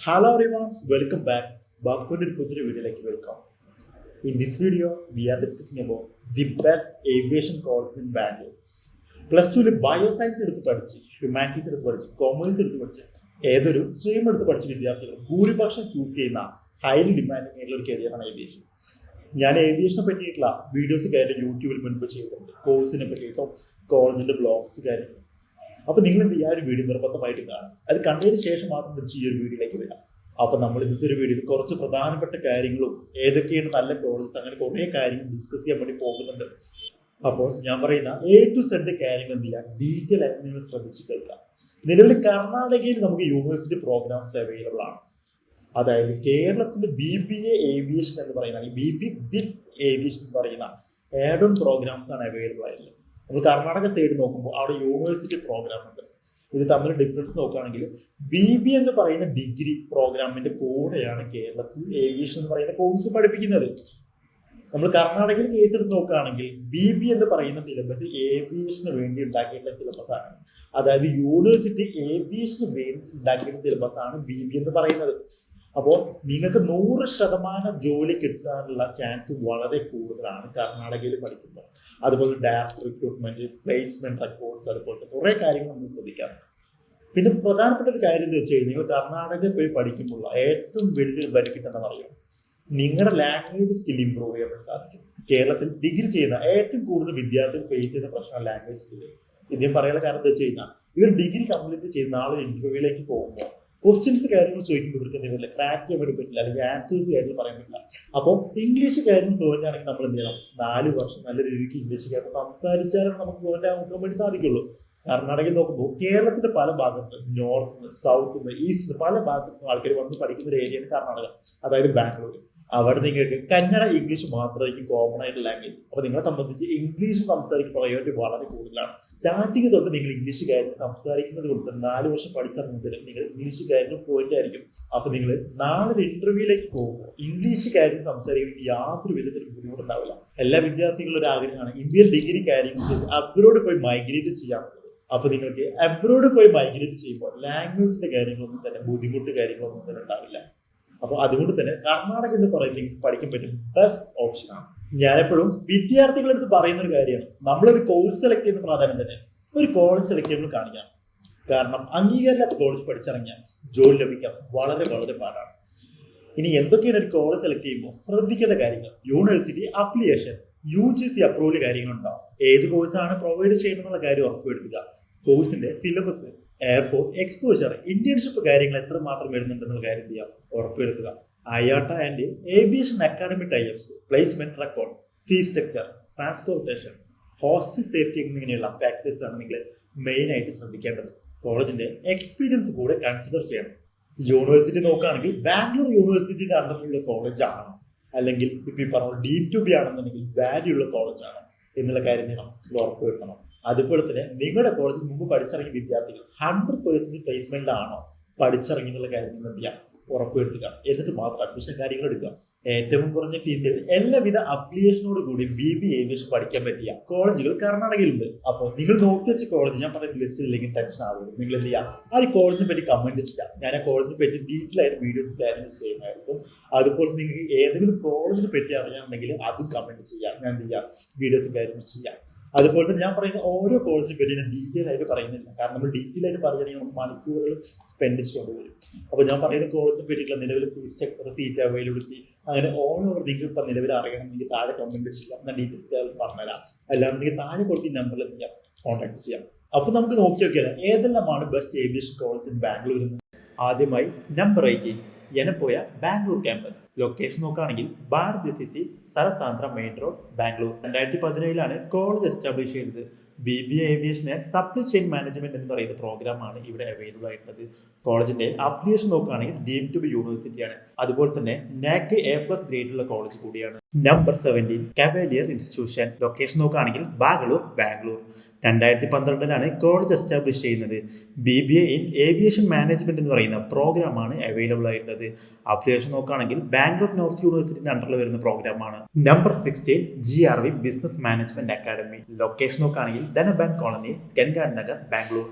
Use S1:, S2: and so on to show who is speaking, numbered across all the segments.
S1: Hello everyone, welcome back. ബാബുവിന്റെ ഒരു പുതിയ വീഡിയോയിലേക്ക് welcome in this video we are discussing about the best aviation course in Bangalore plus ടുവിൽ bioscience എടുത്ത് പഠിച്ച് ഹ്യൂമാനിറ്റീസ് എടുത്ത് പഠിച്ച് കോമേഴ്സ് എടുത്ത് പഠിച്ച് ഏതൊരു സ്ട്രീം എടുത്ത് പഠിച്ച വിദ്യാർത്ഥികൾ ഭൂരിപക്ഷം ചൂസ് ചെയ്യുന്ന ഹൈലി ഡിമാൻഡിംഗ് ആയിട്ടുള്ള ഒരു കരിയറാണ് ഏവിയേഷൻ ഞാൻ ഏവിയേഷനെ പറ്റിയിട്ടുള്ള വീഡിയോസ് കാര്യം യൂട്യൂബിൽ മുൻപ് ചെയ്തിട്ടുണ്ട്. കോഴ്സിനെ പറ്റിയിട്ടോ കോളേജിന്റെ ബ്ലോഗ്സ് കാര്യങ്ങൾ അപ്പൊ നിങ്ങൾ എന്ത് ചെയ്യുക ഒരു വീഡിയോ നിർബന്ധമായിട്ട് കാണും അത് കണ്ടതിന് ശേഷം മാത്രം തിരിച്ച് ഈ ഒരു വീഡിയോയിലേക്ക് വരാം അപ്പൊ നമ്മൾ ഇന്നത്തെ ഒരു വീഡിയോയിൽ കുറച്ച് പ്രധാനപ്പെട്ട കാര്യങ്ങളും ഏതൊക്കെയാണ് നല്ല കോഴ്സ് അങ്ങനെ കുറേ കാര്യങ്ങൾ ഡിസ്കസ് ചെയ്യാൻ വേണ്ടി പോകുന്നുണ്ട്. അപ്പോൾ ഞാൻ പറയുന്ന എ ടു സെഡ് കാര്യങ്ങൾ എന്ത് ചെയ്യാം ഡീറ്റെയിൽ ആയിട്ട് നിങ്ങൾ ശ്രദ്ധിച്ച് കേൾക്കാം നിലവിൽ കർണാടകയിൽ നമുക്ക് യൂണിവേഴ്സിറ്റി പ്രോഗ്രാംസ് അവൈലബിൾ ആണ്. അതായത് കേരളത്തിൽ ബി ബി എ ഏവിയേഷൻ എന്ന് പറയുന്ന ബി ബി ബിറ്റ് ഏവിയേഷൻ എന്ന് പറയുന്ന ഏഡൺ പ്രോഗ്രാംസ് ആണ് അവൈലബിൾ ആയിട്ടുള്ളത്. നമ്മൾ കർണാടക സൈഡ് നോക്കുമ്പോൾ അവിടെ യൂണിവേഴ്സിറ്റി പ്രോഗ്രാം ഉണ്ട്. ഇത് തമ്മിൽ ഡിഫറൻസ് നോക്കുകയാണെങ്കിൽ ബി ബി എന്ന് പറയുന്ന ഡിഗ്രി പ്രോഗ്രാമിന്റെ കൂടെയാണ് കേരളത്തിൽ ഏവിയേഷൻ എന്ന് പറയുന്ന കോഴ്സ് പഠിപ്പിക്കുന്നത്. നമ്മൾ കർണാടകയിൽ കേസ് എടുത്ത് നോക്കുകയാണെങ്കിൽ ബി ബി എന്ന് പറയുന്ന സിലബസ് ഏവിയേഷന് വേണ്ടി ഉണ്ടാക്കിയിട്ടുള്ള സിലബസ് ആണ്. അതായത് യൂണിവേഴ്സിറ്റി ഏവിയേഷന് വേണ്ടി ഉണ്ടാക്കിയിട്ടുള്ള സിലബസ് ആണ് ബി ബി എന്ന് പറയുന്നത്. അപ്പോൾ നിങ്ങൾക്ക് നൂറ് ശതമാനം ജോലി കിട്ടാനുള്ള ചാൻസ് വളരെ കൂടുതലാണ് കർണാടകയിൽ പഠിക്കുമ്പോൾ. അതുപോലെ ഡയറക്ട് റിക്രൂട്ട്മെന്റ് പ്ലേസ്മെന്റ് റെക്കോർഡ്സ് അതുപോലത്തെ കുറേ കാര്യങ്ങൾ നമ്മൾ ശ്രദ്ധിക്കാം പിന്നെ പ്രധാനപ്പെട്ട ഒരു കാര്യം എന്ന് വെച്ച് കഴിഞ്ഞാൽ കർണാടകയിൽ പോയി പഠിക്കുമ്പോൾ ഏറ്റവും വലിയ ബെനിഫിറ്റ് എന്താ പറയുക നിങ്ങളുടെ ലാംഗ്വേജ് സ്കിൽ ഇമ്പ്രൂവ് ചെയ്യാൻ സാധിക്കും. കേരളത്തിൽ ഡിഗ്രി ചെയ്യുന്ന ഏറ്റവും കൂടുതൽ വിദ്യാർത്ഥികൾ ഫേസ് ചെയ്യുന്ന പ്രശ്നം ലാംഗ്വേജ് സ്കിൽ ഇദ്ദേഹം പറയാനുള്ള കാരണം എന്താ വെച്ച് കഴിഞ്ഞാൽ ഇവർ ഡിഗ്രി കംപ്ലീറ്റ് ചെയ്യുന്ന നാളെ ഇന്റർവ്യൂവിലേക്ക് പോകുമ്പോൾ ക്വസ്റ്റ്യൻസ് കാര്യങ്ങൾ ചോദിക്കുമ്പോൾ ഇവർക്ക് എന്തെങ്കിലും ക്രാക്ക് ചെയ്യാൻ വേണ്ടി പറ്റില്ല. അല്ലെങ്കിൽ ആൻസേഴ്സ് കാര്യങ്ങൾ പറയാൻ പറ്റില്ല. അപ്പോൾ ഇംഗ്ലീഷ് കാര്യങ്ങൾ ഫ്ലുവന്റ് നമ്മൾ എന്ത് ചെയ്യണം? നാല് വർഷം നല്ല രീതിക്ക് ഇംഗ്ലീഷ് കാര്യം സംസാരിച്ചാലാണ് നമുക്ക് ഫ്ലുവന്റ് ആക്കാൻ വേണ്ടി സാധിക്കുള്ളൂ. കർണാടകയിൽ നോക്കുമ്പോൾ കേരളത്തിന്റെ പല ഭാഗത്ത് നോർത്ത് സൗത്ത് ഈസ്റ്റ് പല ഭാഗത്തും ആൾക്കാർ വന്ന് പഠിക്കുന്ന ഒരു ഏരിയയാണ് കർണാടക. അതായത് ബാംഗ്ലൂർ അവിടെ നിങ്ങൾക്ക് കന്നഡ ഇംഗ്ലീഷ് മാത്രമായിരിക്കും കോമൺ ആയിട്ട് ലാംഗ്വേജ് അപ്പോൾ നിങ്ങളെ സംബന്ധിച്ച് ഇംഗ്ലീഷ് സംസാരിക്കുന്ന പ്രയോറിറ്റി വളരെ കൂടുതലാണ്. സ്റ്റാർട്ടിങ് തൊട്ട് നിങ്ങൾ ഇംഗ്ലീഷ് കാര്യങ്ങൾ സംസാരിക്കുന്നത് കൊണ്ട് നാല് വർഷം പഠിച്ചിറങ്ങുന്നതിലും നിങ്ങൾ ഇംഗ്ലീഷ് കാര്യങ്ങൾ ഫ്ലുവന്റ് ആയിരിക്കും. അപ്പോൾ നിങ്ങൾ നാളെ ഒരു ഇന്റർവ്യൂയിലേക്ക് പോകുമ്പോൾ ഇംഗ്ലീഷ് കാര്യം സംസാരിക്കുമ്പോൾ യാതൊരു വിധത്തിലും ബുദ്ധിമുട്ടുണ്ടാവില്ല. എല്ലാ വിദ്യാർത്ഥികളുടെ ഒരു ആഗ്രഹമാണ് ഇന്ത്യയിൽ ഡിഗ്രി കാര്യങ്ങൾ ചെയ്ത് അബ്രോഡ് പോയി മൈഗ്രേറ്റ് ചെയ്യാൻ അപ്പൊ നിങ്ങൾക്ക് അബ്രോഡ് പോയി മൈഗ്രേറ്റ് ചെയ്യുമ്പോൾ ലാംഗ്വേജിന്റെ കാര്യങ്ങളൊന്നും തന്നെ ബുദ്ധിമുട്ട് കാര്യങ്ങളൊന്നും തന്നെ ഉണ്ടാവില്ല. അപ്പൊ അതുകൊണ്ട് തന്നെ കർണാടക എന്ന് പറയുമ്പോൾ പഠിക്കാൻ പറ്റും. ബെസ്റ്റ് ഓപ്ഷനാണ് ഞാനെപ്പോഴും വിദ്യാർത്ഥികളുടെ അടുത്ത് പറയുന്ന ഒരു കാര്യമാണ്. നമ്മളൊരു കോഴ്സ് സെലക്ട് ചെയ്യുന്ന പ്രാധാന്യം തന്നെ ഒരു കോളേജ് സെലക്ട് ചെയ്യുമ്പോൾ കാണിക്കാം. കാരണം അംഗീകാരമില്ലാത്ത കോളേജ് പഠിച്ചിറങ്ങിയാൽ ജോലി ലഭിക്കാൻ വളരെ വളരെ പാടാണ്. ഇനി എന്തൊക്കെയാണ് ഒരു കോളേജ് സെലക്ട് ചെയ്യുമ്പോൾ ശ്രദ്ധിക്കേണ്ട കാര്യങ്ങൾ? University application U G C approval കാര്യങ്ങളുണ്ടാവും. ഏത് കോഴ്സാണ് പ്രൊവൈഡ് ചെയ്യണമെന്നുള്ള കാര്യം ഉറപ്പുവരുത്തുക. കോഴ്സിന്റെ സിലബസ് എയർപോർട്ട് എക്സ്പോഷർ ഇന്റേൺഷിപ്പ് കാര്യങ്ങൾ എത്രമാത്രം വരുന്നുണ്ടെന്നുള്ള കാര്യം ചെയ്യാം? ഉറപ്പുവരുത്തുക. IATA and aviation academy types placement record fees structure transportation hostel safety എന്നിങ്ങനെയുള്ള ഫാക്ടേഴ്സ് ആണ് നിങ്ങൾ മെയിൻ ആയിട്ട് ശ്രദ്ധിക്കേണ്ടത്. കോളേജിന്റെ എക്സ്പീരിയൻസ് കൂടെ കൺസിഡർ ചെയ്യണം. യൂണിവേഴ്സിറ്റി നോക്കുകയാണെങ്കിൽ ബാംഗ്ലൂർ യൂണിവേഴ്സിറ്റിയുടെ അണ്ടറിലുള്ള കോളേജ് ആണോ. അല്ലെങ്കിൽ ഇപ്പൊ ഈ പറഞ്ഞ ഡീം ടു ബി ആണെന്നുണ്ടെങ്കിൽ വാല്യൂ ഉള്ള കോളേജ് ആണോ. എന്നുള്ള കാര്യം നിങ്ങൾ ഉറപ്പ് വരുത്തണം അതുപോലെ തന്നെ നിങ്ങളുടെ കോളേജിൽ മുമ്പ് പഠിച്ചിറങ്ങിയ വിദ്യാർത്ഥികൾ ഹൺഡ്രഡ് പ്ലേസ്മെന്റ് ആണോ പഠിച്ചിറങ്ങിയുള്ള കാര്യങ്ങൾ എന്ത് ചെയ്യാം ഉറപ്പുവരുത്തുക. എന്നിട്ട് മാത്രം അഡ്മിഷൻ കാര്യങ്ങൾ എടുക്കുക. ഏറ്റവും കുറഞ്ഞ ഫീസിൽ എല്ലാവിധ അപ്ലിക്കേഷനോട് കൂടി ബി ബി ഏവിയേഷൻ പഠിക്കാൻ പറ്റിയ കോളേജുകൾ കർണാടകയിലുണ്ട്. അപ്പോൾ നിങ്ങൾ നോക്കി വെച്ച കോളേജ് ഞാൻ പറഞ്ഞ ലിസ്റ്റ് ഇല്ലെങ്കിൽ ടെൻഷൻ ആവുള്ളൂ നിങ്ങൾ എന്ത് ചെയ്യാം ആ കോളേജിനെ പറ്റി കമന്റ് ചെയ്യാം ഞാൻ ആ കോളേജിനെ പറ്റി ഡീറ്റെയിൽ ആയിട്ട് വീഡിയോസ് കാര്യങ്ങൾ ചെയ്യുന്നതായിരിക്കും. അതുപോലെ നിങ്ങൾക്ക് ഏതെങ്കിലും കോളേജിനെ പറ്റി അറിയാമെങ്കിൽ അതും കമന്റ് ചെയ്യാം. ഞാൻ എന്ത് ചെയ്യാം? വീഡിയോസ് കാര്യങ്ങൾ ചെയ്യാം. അതുപോലെ തന്നെ ഞാൻ പറയുന്ന ഓരോ കോഴ്സിനെ പറ്റി ഞാൻ ഡീറ്റെയിൽ ആയിട്ട് പറയുന്നില്ല. കാരണം നമ്മൾ ഡീറ്റെയിൽ ആയിട്ട് പറയുകയാണെങ്കിൽ മണിക്കൂറുകൾ സ്പെൻഡ് ചെയ്യേണ്ടി വരും. അപ്പോൾ ഞാൻ പറയുന്ന കോഴ്സിനെ പറ്റിയിട്ടുള്ള നിലവിൽ ഫീസ് സ്ട്രക്ചർ സീറ്റ് അവൈലബിലിറ്റി അങ്ങനെ ഓൾ ഓവർ നിങ്ങൾക്ക് ഇപ്പം നിലവിൽ അറിയണമെങ്കിൽ താഴെ കമന്റ് ചെയ്യാം ഞാൻ ഡീറ്റെയിൽസ് പറഞ്ഞുതരാം. അല്ലാന്നുണ്ടെങ്കിൽ താഴെ കൊടുത്ത നമ്പറിൽ എന്ത് കോൺടാക്ട് ചെയ്യാം. അപ്പോൾ നമുക്ക് നോക്കി നോക്കിയാൽ ഏതെല്ലാമാണ് ബെസ്റ്റ് ഏവിയേഷൻ കോഴ്സ് ഇൻ ബാംഗ്ലൂരിൽ നിന്ന് ആദ്യമായി number eighteen Yenepoya Bangalore campus location നോക്കുകയാണെങ്കിൽ ഭാരത് തലത്താന്ത്ര മെയിൻ റോഡ് ബാംഗ്ലൂർ. രണ്ടായിരത്തി പതിനേഴിലാണ് കോളേജ് എസ്റ്റാബ്ലിഷ് ചെയ്തത്. B B A aviation and supply chain management എന്ന് പറയുന്ന പ്രോഗ്രാമാണ് ഇവിടെ അവൈലബിൾ ആയിട്ടുള്ളത്. കോളേജിന്റെ അപ്ലിക്കേഷൻ നോക്കുകയാണെങ്കിൽ ഡീം ടു ബി യൂണിവേഴ്സിറ്റിയാണ് അതുപോലെ തന്നെ നാക്ക് എ പ്ലസ് ഗ്രേഡുള്ള കോളേജ് കൂടിയാണ്. Number seventeen Cavalier institution location നോക്കുകയാണെങ്കിൽ ബാംഗ്ലൂർ ബാംഗ്ലൂർ. രണ്ടായിരത്തി പന്ത്രണ്ടിലാണ് കോളേജ് എസ്റ്റാബ്ലിഷ് ചെയ്യുന്നത്. B B A in aviation management എന്ന് പറയുന്ന പ്രോഗ്രാമാണ് അവൈലബിൾ ആയിട്ടുള്ളത്. അപ്ലിക്കേഷൻ നോക്കുകയാണെങ്കിൽ ബാംഗ്ലൂർ നോർത്ത് യൂണിവേഴ്സിറ്റിന്റെ അണ്ടറിൽ വരുന്ന പ്രോഗ്രാമാണ് number sixteen G R V business management academy location നോക്കുകയാണെങ്കിൽ ധനബാങ്ക് കോളനി കെൻഗാഡ് നഗർ ബാംഗ്ലൂർ.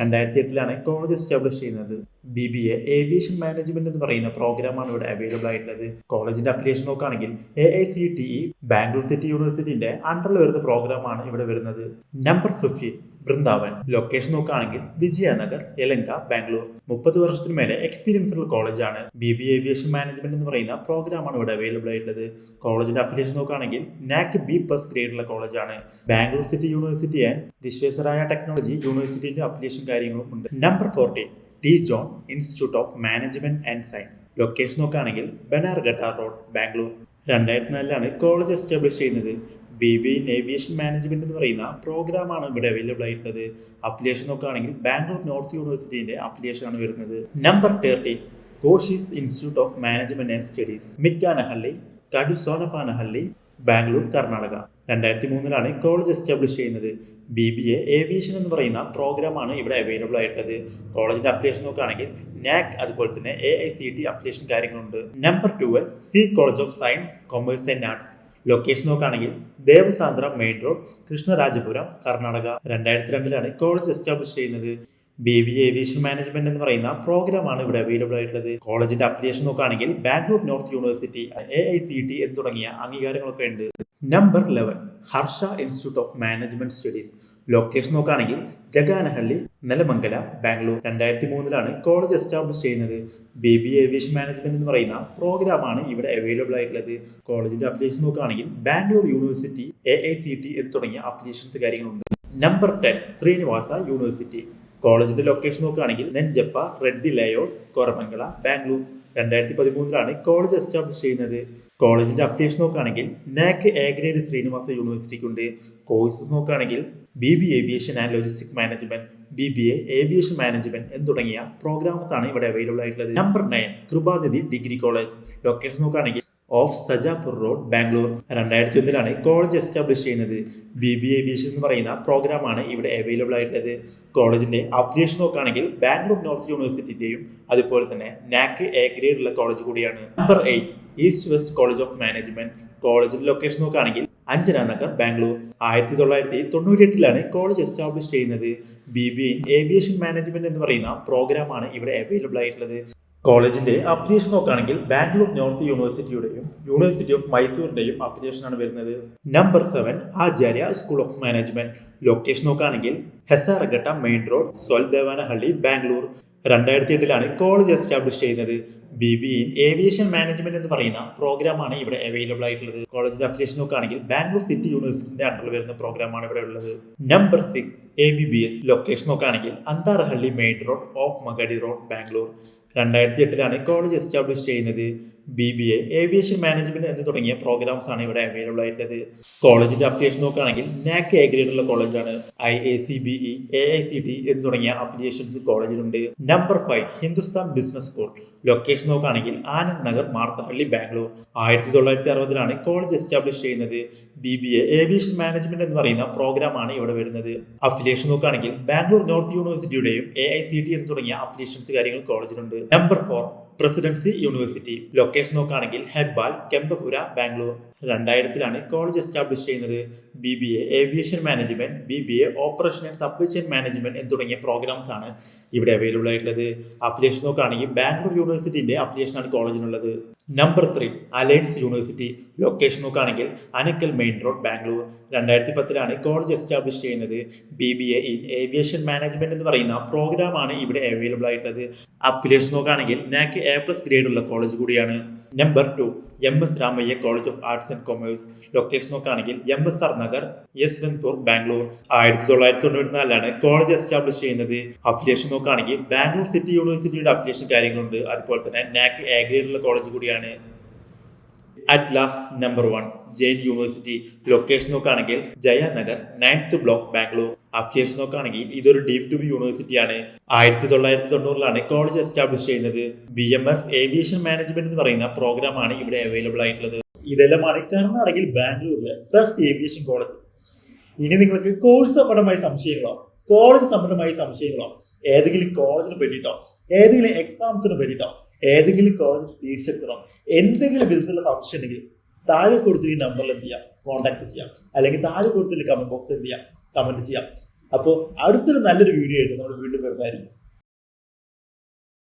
S1: രണ്ടായിരത്തി എട്ടിലാണ് കോളേജ് എസ്റ്റാബ്ലിഷ് ചെയ്യുന്നത്. B B A aviation management എന്ന് പറയുന്ന പ്രോഗ്രാമാണ് ഇവിടെ അവൈലബിൾ ആയിട്ടുള്ളത്. കോളേജിന്റെ അപ്ലിക്കേഷൻ നോക്കുകയാണെങ്കിൽ A I C T E Bangalore city university അണ്ടറിൽ വരുന്ന പ്രോഗ്രാമാണ് ഇവിടെ വരുന്നത്. നമ്പർ ഫിഫ്റ്റീൻ ബൃന്ദാവൻ ലൊക്കേഷൻ നോക്കുകയാണെങ്കിൽ വിജയനഗർ എലങ്ക ബാംഗ്ലൂർ മുപ്പത് വർഷത്തിന് മേലെ എക്സ്പീരിയൻസ് ഉള്ള കോളേജാണ് ബി ബി ഏവിയേഷൻ മാനേജ്മെന്റ് എന്ന് പറയുന്ന പ്രോഗ്രാമാണ് ഇവിടെ അവൈലബിൾ ആയിട്ടുള്ളത്. കോളേജിന്റെ അപ്ലിക്കേഷൻ നോക്കുകയാണെങ്കിൽ നാക് ബി പ്ലസ് ഗ്രേഡുള്ള കോളേജാണ് Bangalore city university and Visvesvaraya technology യൂണിവേഴ്സിറ്റിന്റെ application കാര്യങ്ങളും ഉണ്ട്. Number fourteen T John institute of management and science. Location നോക്കുകയാണെങ്കിൽ ബനാർഘട്ട റോഡ് ബാംഗ്ലൂർ. രണ്ടായിരത്തി നാലിലാണ് കോളേജ് എസ്റ്റാബ്ലിഷ് ചെയ്യുന്നത്. B B in aviation management എന്ന് പറയുന്ന പ്രോഗ്രാമാണ് ഇവിടെ അവൈലബിൾ ആയിട്ടുള്ളത്. അപ്ലിക്കേഷൻ നോക്കുകയാണെങ്കിൽ ബാംഗ്ലൂർ നോർത്ത് യൂണിവേഴ്സിറ്റിന്റെ അപ്ലിക്കേഷൻ ആണ് വരുന്നത്. Number thirty Koshys institute of management and studies Mittanahalli Kadusonnappanahalli Bangalore Karnataka രണ്ടായിരത്തി മൂന്നിലാണ് കോളേജ് എസ്റ്റാബ്ലിഷ് ചെയ്യുന്നത്. ബി ബി എ ഏവിയേഷൻ എന്ന് പറയുന്ന പ്രോഗ്രാമാണ് ഇവിടെ അവൈലബിൾ ആയിട്ടുള്ളത്. കോളേജിന്റെ അപ്ലിക്കേഷൻ നോക്കുകയാണെങ്കിൽ നാക് അതുപോലെ തന്നെ A I C T application കാര്യങ്ങളുണ്ട്. Number twelve C college of science commerce and arts location നോക്കുകയാണെങ്കിൽ ദേവസാന്ദ്ര മെയിൻ റോഡ് കൃഷ്ണരാജപുരം കർണാടക. രണ്ടായിരത്തി രണ്ടിലാണ് കോളേജ് എസ്റ്റാബ്ലിഷ് ചെയ്യുന്നത് ബി ബി ഏവിയേഷൻ മാനേജ്മെന്റ് എന്ന് പറയുന്ന പ്രോഗ്രാമാണ് ഇവിടെ അവൈലബിൾ ആയിട്ടുള്ളത്. കോളേജിന്റെ അപ്ലിക്കേഷൻ നോക്കുകയാണെങ്കിൽ Bangalore north university A I C T എന്ന് തുടങ്ങിയ അംഗീകാരങ്ങളൊക്കെ ഉണ്ട്. Number eleven Harsha institute of management studies location നോക്കുകയാണെങ്കിൽ ജഗാനഹള്ളി നെലമംഗല ബാംഗ്ലൂർ. രണ്ടായിരത്തി മൂന്നിലാണ് കോളേജ് എസ്റ്റാബ്ലിഷ് ചെയ്യുന്നത്. ബി ബി ഏവിയേഷൻ മാനേജ്മെന്റ് എന്ന് പറയുന്ന പ്രോഗ്രാമാണ് ഇവിടെ അവൈലബിൾ ആയിട്ടുള്ളത്. കോളേജിന്റെ അപ്ലിക്കേഷൻ നോക്കുകയാണെങ്കിൽ Bangalore university A I C T എന്ന് തുടങ്ങിയ അപ്ലിക്കേഷൻസ് കാര്യങ്ങളുണ്ട്. നമ്പർ ടെൻ ശ്രീനിവാസ യൂണിവേഴ്സിറ്റി കോളേജിന്റെ ലൊക്കേഷൻ നോക്കുകയാണെങ്കിൽ നെഞ്ചപ്പ റെഡ്ഡി ലേഔട്ട് കോരമംഗള ബാംഗ്ലൂർ. രണ്ടായിരത്തി പതിമൂന്നിലാണ് കോളേജ് എസ്റ്റാബ്ലിഷ് ചെയ്യുന്നത്. കോളേജിന്റെ അപ്ഡേഷൻ നോക്കുകയാണെങ്കിൽ നാക്ക് എ ഗ്രേഡ് ശ്രീനിവാസ യൂണിവേഴ്സിറ്റിക്കുണ്ട് കോഴ്സ് നോക്കുകയാണെങ്കിൽ B B aviation and logistic management B B A aviation management എന്ന് തുടങ്ങിയ പ്രോഗ്രാംസ് ആണ് ഇവിടെ അവൈലബിൾ ആയിട്ടുള്ളത്. Number nine Kripanidhi degree college location നോക്കുകയാണെങ്കിൽ ഓഫ് സജാപൂർ റോഡ് ബാംഗ്ലൂർ രണ്ടായിരത്തി ഒന്നിലാണ് കോളേജ് എസ്റ്റാബ്ലിഷ് ചെയ്യുന്നത്. ബി ബി ഏവിയേഷൻ എന്ന് പറയുന്ന പ്രോഗ്രാമാണ് ഇവിടെ അവൈലബിൾ ആയിട്ടുള്ളത്. കോളേജിന്റെ അപ്ലിക്കേഷൻ നോക്കുകയാണെങ്കിൽ ബാംഗ്ലൂർ നോർത്ത് യൂണിവേഴ്സിറ്റിയുടെയും അതുപോലെ തന്നെ നാക്ക് എ ഗ്രേഡ് ഉള്ള കോളേജ് കൂടിയാണ്. Number eight east west college of management കോളേജിന്റെ ലൊക്കേഷൻ നോക്കുകയാണെങ്കിൽ അഞ്ജന നഗർ ബാംഗ്ലൂർ. ആയിരത്തി തൊള്ളായിരത്തി തൊണ്ണൂറ്റി എട്ടിലാണ് കോളേജ് എസ്റ്റാബ്ലിഷ് ചെയ്യുന്നത് B B in aviation management എന്ന് പറയുന്ന പ്രോഗ്രാമാണ് ഇവിടെ അവൈലബിൾ ആയിട്ടുള്ളത്. കോളേജിന്റെ അപ്ലിക്കേഷൻ നോക്കുകയാണെങ്കിൽ ബാംഗ്ലൂർ നോർത്ത് യൂണിവേഴ്സിറ്റിയുടെയും യൂണിവേഴ്സിറ്റി ഓഫ് മൈസൂരിന്റെയും ആണ് വരുന്നത്. Number seven Acharya school of management location നോക്കുകയാണെങ്കിൽ ഹെസാറഗട്ട മെയിൻ റോഡ് സ്വൽദേവാനഹള്ളി ബാംഗ്ലൂർ. രണ്ടായിരത്തി എട്ടിലാണ് കോളേജ് എസ്റ്റാബ്ലിഷ് ചെയ്യുന്നത്. B B in aviation management എന്ന് പറയുന്ന പ്രോഗ്രാമാണ് ഇവിടെ അവൈലബിൾ ആയിട്ടുള്ളത്. കോളേജിന്റെ അപ്ലിക്കേഷൻ നോക്കുകയാണെങ്കിൽ ബാംഗ്ലൂർ സിറ്റി യൂണിവേഴ്സിറ്റിന്റെ അണ്ടറിൽ വരുന്ന പ്രോഗ്രാമാണ് ഇവിടെ ഉള്ളത്. Number six A B B S location നോക്കുകയാണെങ്കിൽ Andrahalli main road off Magadi road Bangalore. രണ്ടായിരത്തി എട്ടിലാണ് കോളേജ് എസ്റ്റാബ്ലിഷ് ചെയ്യുന്നത്. B B A aviation management എന്ന് തുടങ്ങിയ പ്രോഗ്രാംസ് ആണ് ഇവിടെ അവൈലബിൾ ആയിട്ടുള്ളത്. കോളേജിന്റെ അപ്ലിക്കേഷൻ നോക്കുകയാണെങ്കിൽ നാക് എ ഗ്രേഡ് ഉള്ള കോളേജാണ് I A C B E A I C T എന്ന് തുടങ്ങിയ applications കോളേജിലുണ്ട് number five Hindustan business school location നോക്കുകയാണെങ്കിൽ ആനന്ദ് നഗർ മാർത്തഹള്ളി ബാംഗ്ലൂർ ആയിരത്തി തൊള്ളായിരത്തി അറുപതിലാണ് കോളേജ് എസ്റ്റാബ്ലിഷ് ചെയ്യുന്നത്. B B A aviation management എന്ന് പറയുന്ന പ്രോഗ്രാം ആണ് ഇവിടെ വരുന്നത്. അഫിലിയേഷൻ നോക്കുകയാണെങ്കിൽ ബാംഗ്ലൂർ നോർത്ത് യൂണിവേഴ്സിറ്റിയുടെയും എ ഐ സി ടി എന്ന് തുടങ്ങിയ അപ്ലിക്കേഷൻസ് കാര്യങ്ങൾ കോളേജിലുണ്ട് number four Presidency university. Location നോക്കുകയാണെങ്കിൽ ഹെബ്ബാൽ കെമ്പപുര ബാംഗ്ലൂർ. രണ്ടായിരത്തിലാണ് കോളേജ് എസ്റ്റാബ്ലിഷ് ചെയ്യുന്നത്. B B A aviation management B B A operation and supply management എന്ന് തുടങ്ങിയ പ്രോഗ്രാംസ് ആണ് ഇവിടെ അവൈലബിൾ ആയിട്ടുള്ളത്. അപ്ലിക്കേഷൻ നോക്കുകയാണെങ്കിൽ ബാംഗ്ലൂർ യൂണിവേഴ്സിറ്റിന്റെ അപ്ലിക്കേഷൻ ആണ് കോളേജിനുള്ളത്. Number three Alliance university location നോക്കുകയാണെങ്കിൽ അനക്കൽ മെയിൻ റോഡ് ബാംഗ്ലൂർ. രണ്ടായിരത്തി പത്തിലാണ് കോളേജ് എസ്റ്റാബ്ലിഷ് ചെയ്യുന്നത്. B B A in aviation management എന്ന് പറയുന്ന പ്രോഗ്രാമാണ് ഇവിടെ അവൈലബിൾ ആയിട്ടുള്ളത്. അപ്ലിക്കേഷൻ നോക്കുകയാണെങ്കിൽ നാക്ക് എ പ്ലസ് ഗ്രേഡ് ഉള്ള കോളേജ് കൂടിയാണ്. Number two M S Ramaiah college of arts and commerce location നോക്കുകയാണെങ്കിൽ M S R Nagar Yeshwanthpur Bangalore. ആയിരത്തി തൊള്ളായിരത്തി തൊണ്ണൂറ്റി നാലിലാണ് കോളേജ് എസ്റ്റാബ്ലിഷ് ചെയ്യുന്നത്. അഫിലിയേഷൻ നോക്കുകയാണെങ്കിൽ ബാംഗ്ലൂർ സിറ്റി യൂണിവേഴ്സിറ്റിയുടെ അഫിലിയേഷൻ കാര്യങ്ങളുണ്ട്. അതുപോലെ തന്നെ നാക് എ കോളേജ് കൂടിയാണ്. At last number one Jain university location നോക്കുകയാണെങ്കിൽ Jayanagar ninth block Bangalore affiliation നോക്കുകയാണെങ്കിൽ ഇതൊരു ഡീപ് ടു ബി യൂണിവേഴ്സിറ്റിയാണ് ആയിരത്തി തൊള്ളായിരത്തി തൊണ്ണൂറിലാണ് കോളേജ് എസ്റ്റാബ്ലിഷ് ചെയ്യുന്നത്. B M S aviation management എന്ന് പറയുന്ന പ്രോഗ്രാമാണ് ഇവിടെ അവൈലബിൾ ആയിട്ടുള്ളത്. ഇതെല്ലാമാണ് കർണാടകയിൽ ബാംഗ്ലൂരിലെ ബെസ്റ്റ് ഏവിയേഷൻ കോളേജ് ഇനി നിങ്ങൾക്ക് കോഴ്സ് സംബന്ധമായ സംശയങ്ങളോ കോളേജ് സംബന്ധമായ സംശയങ്ങളോ ഏതെങ്കിലും കോളേജിനെ പറ്റിയിട്ടോ ഏതെങ്കിലും എക്സാംസിനെ പറ്റിയിട്ടോ ഏതെങ്കിലും കോളേജ് ഫീസ് എത്തണം എന്തെങ്കിലും വിധത്തിലുള്ള സംശയം ഉണ്ടെങ്കിൽ താഴെ കൊടുത്തിരിക്കുന്ന നമ്പറിൽ എന്ത് ചെയ്യാം? കോൺടാക്ട് ചെയ്യാം. അല്ലെങ്കിൽ താഴെ കൊടുത്തിരിക്കുന്ന കമന്റ് ബോക്സിൽ എന്ത് ചെയ്യാം? കമന്റ് ചെയ്യാം. അപ്പോൾ അടുത്തൊരു നല്ലൊരു വീഡിയോ ആയിട്ട് നമ്മൾ വീണ്ടും വരുന്നതായിരിക്കും.